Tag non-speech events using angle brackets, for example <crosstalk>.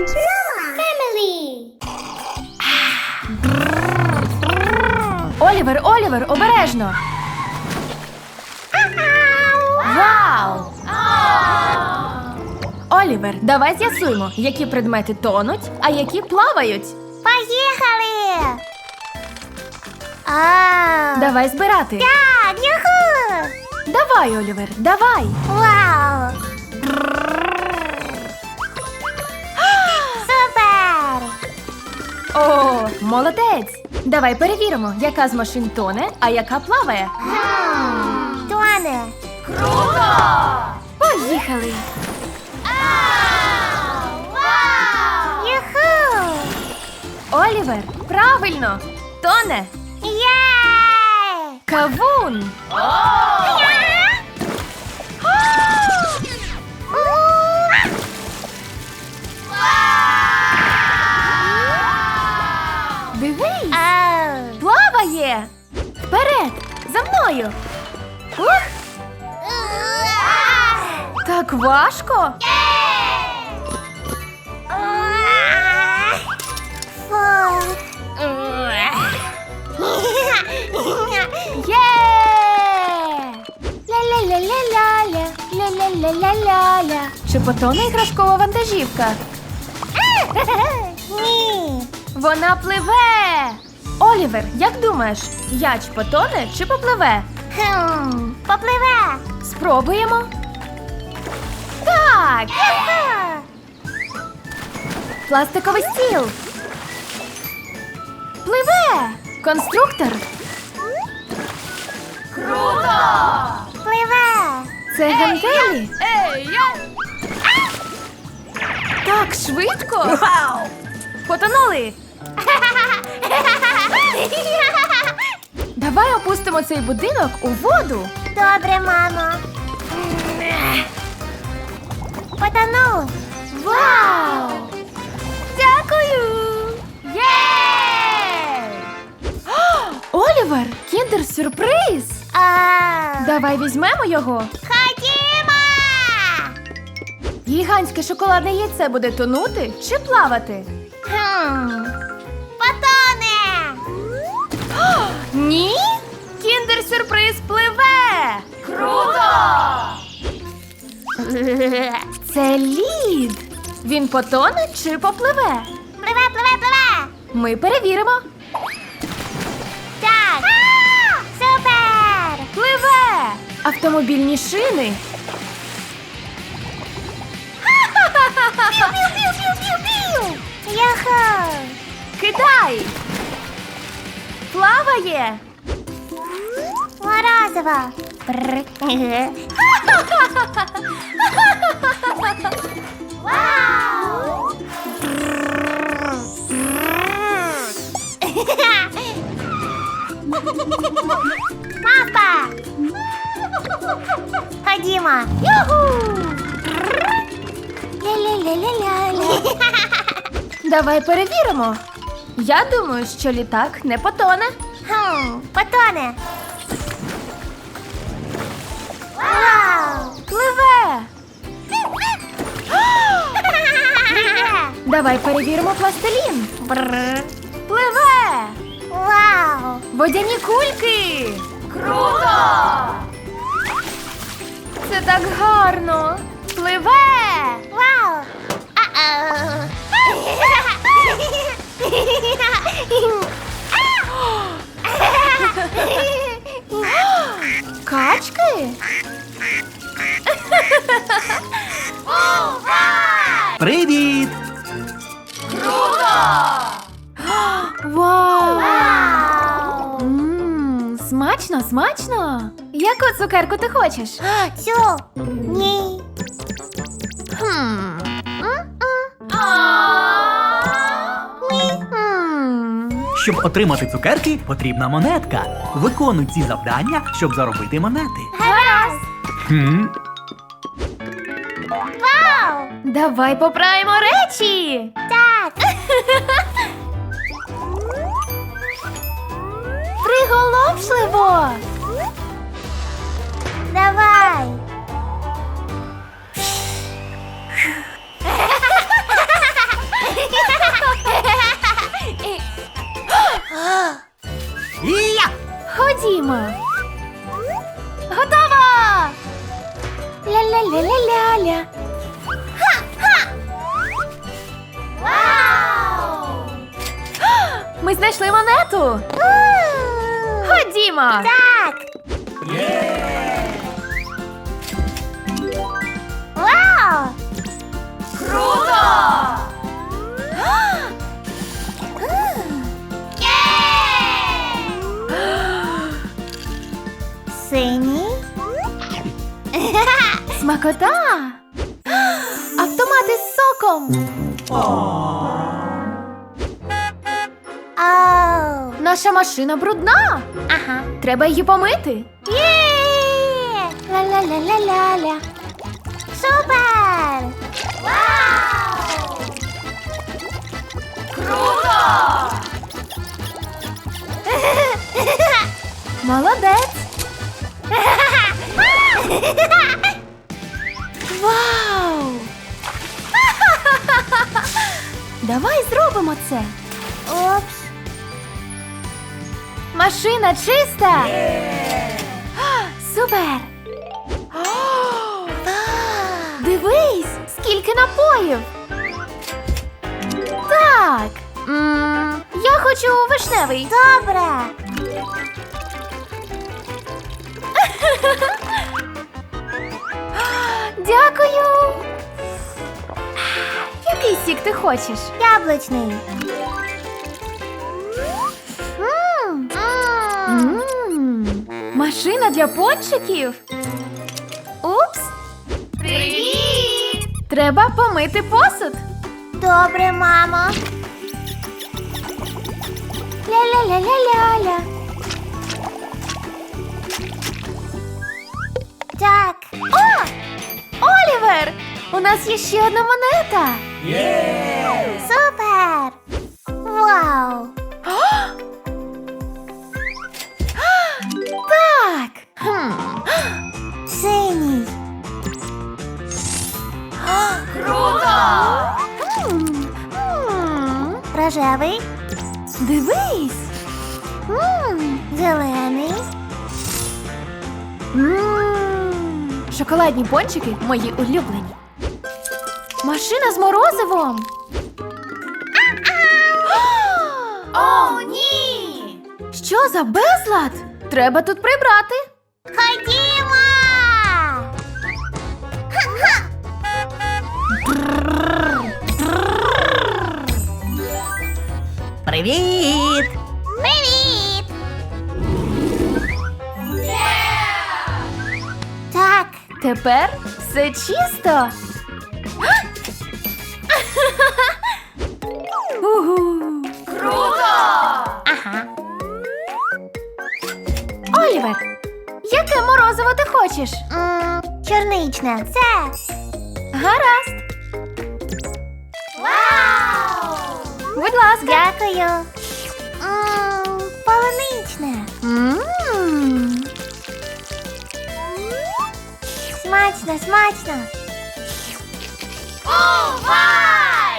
and Noah family. <sighs> Олівер, Олівер, обережно! Вау! Олівер, давай з'ясуємо, які предмети тонуть, а які плавають. Поїхали! А, Давай збирати. Так, юху! Давай, Олівер, давай. Вау! О, молодець! Давай перевіримо, яка з машин тоне, а яка плаває. Тоне! Поїхали! Юху! Олівер, правильно! Тоне! Є! Кавун! Дивись! Плаває! Вперед! За мною! Ух! Так важко! Ля-ля-ля-ля-ля-ля. Чи потоне іграшкова вантажівка? Ні. Вона пливе! Олівер, як думаєш, яч потоне чи попливе? Хм, Попливе. Спробуємо. Так! Пластиковий стіл. Пливе! Конструктор. Пливе. Це гантелі. Так швидко. Вау! Потонули. Давай опустимо цей будинок у воду. Добре, мамо. Потонув. Вау! Дякую! Є! Олівер, кіндер сюрприз! А, Давай візьмемо його. Ходімо! Гігантське шоколадне яйце буде тонути чи плавати? Хм. Ні? Кіндер сюрприз пливе! Круто! <laughs> Це лід. Він потоне чи попливе? Пливе, пливе, пливе! Ми перевіримо. Так! Супер! Пливе! Автомобільні шини. Піу-піу-піу-піу-піу! Морозиво! Пр. Вау! Мапа! Ходімо! Юху! Ля-ля-ля-ля-ля-ля. Давай перевіримо. Я думаю, що літак не потоне. Хм, потоне. Вау! Пливе! Давай перевіримо пластилін. Бррр. Пливе! Вау! Водяні кульки! Круто! Це так гарно! Пливе! Вау! А-оу. Качки? Привіт! Вау! Вау! Мм, смачно, смачно! Яку цукерку ти хочеш? Цю? Ні. Щоб отримати цукерки, потрібна монетка. Виконуй ці завдання, щоб заробити монети. Гаразд. Хм. Вау! Давай поправимо речі! Так. Приголомшливо! Давай. Ля-ля-ля-ля-ля-ля. Вау! <gasps> Ми знайшли монету. Ходімо. Так! Вау! Смакота! Автомати з соком. Оу. Наша машина брудна. Ага. Треба її помити. Є! Ла-ла-ла-ла-ла-ла. Супер! Вау! Круто! Молодець! Упс. Машина чиста. Супер! Дивись, скільки напоїв. Так. м, Я хочу вишневий. Добре. <laughs> Дякую. Який сік ти хочеш? Яблучний. Машина для пончиків. Упс. Привіт! Треба помити посуд. Добре, мамо. Ля-ля-ля-ля-ля-ля. Так. О! Олівер! У нас є ще одна монета. Є! Супер! Вау! Рожевий. Дивись. М, Зелений. М, Шоколадні пончики мої улюблені. Машина з морозивом. О, ні! Що за безлад? Треба тут прибрати. Ходімо! Тепер все чисто. Угу. Круто! ага. Олівер, яке морозиво ти хочеш? М, Чорничне. Це. Гаразд. Вау! Будь ласка. Дякую. Смачно, смачно. О, вау!